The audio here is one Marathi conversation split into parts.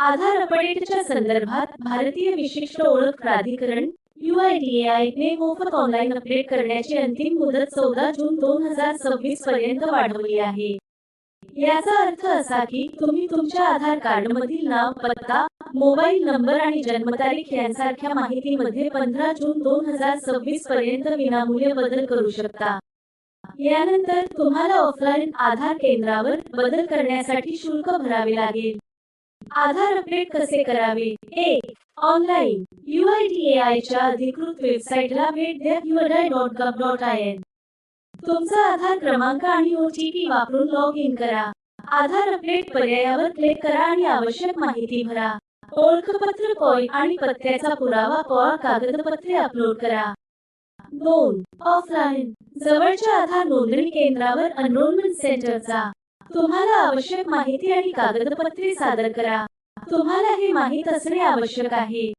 आधार अपडेटच्या संदर्भात भारतीय विशिष्ट ओळख प्राधिकरण UIDAI ने मोफत ऑनलाईन अपडेट करण्याची अंतिम मुदत चौदा जून दोन हजार सव्वीस पर्यंत वाढवली आहे. याचा अर्थ असा की तुम्ही तुमच्या आधार कार्ड मधील नाव पत्ता मोबाईल नंबर आणि जन्मतारीख यांसारख्या माहितीमध्ये पंधरा जून दोन हजार सव्वीस पर्यंत विनामूल्य बदल करू शकता. यानंतर तुम्हाला ऑफलाईन आधार केंद्रावर बदल करण्यासाठी शुल्क भरावे लागेल. आधार अपडेट कसे करावे? एक ऑनलाईन UIDAI च्या अधिकृत वेबसाईटला भेट द्या. UIDAI dot gov dot I N तुमचा आधार क्रमांक आणि ओटीपी वापरून लॉग इन करा. आधार अपडेट पर्यायावर क्लिक करा आणि आवश्यक माहिती भरा. ओळखपत्र पॉय आणि पत्त्याचा पुरावा पॉ कागदपत्रे अपलोड करा. दोन ऑफलाईन जवळच्या आधार नोंदणी केंद्रावर अनरोलमेंट सेंटर जा तुम्हाला आवश्यक माहिती आणि कागदपत्रे सादर करा. तुम्हाला हे माहीत असणे आवश्यक आहे.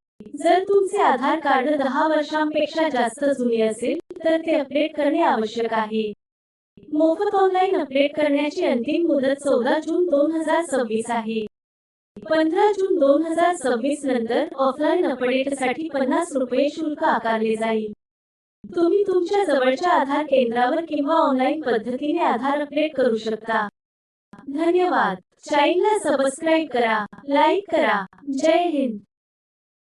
जर तुमचे आधार कार्ड दहा वर्षांपेक्षा जास्त जुने असेल तर ते अपडेट करणे आवश्यक आहे. मोफत ऑनलाईन अपडेट करण्याची अंतिम मुदत चौदा जून दोन हजार सव्वीस आहे. पंधरा जून दोन हजार सव्वीस नंतर ऑफलाईन अपडेटसाठी पन्नास रुपये शुल्क आकारले जाईल. तुम्ही तुमच्या जवळच्या आधार केंद्रावर किंवा ऑनलाईन पद्धतीने आधार अपडेट करू शकता. धन्यवाद. चॅनलला सबस्क्राईब करा लाईक करा. जय हिंद.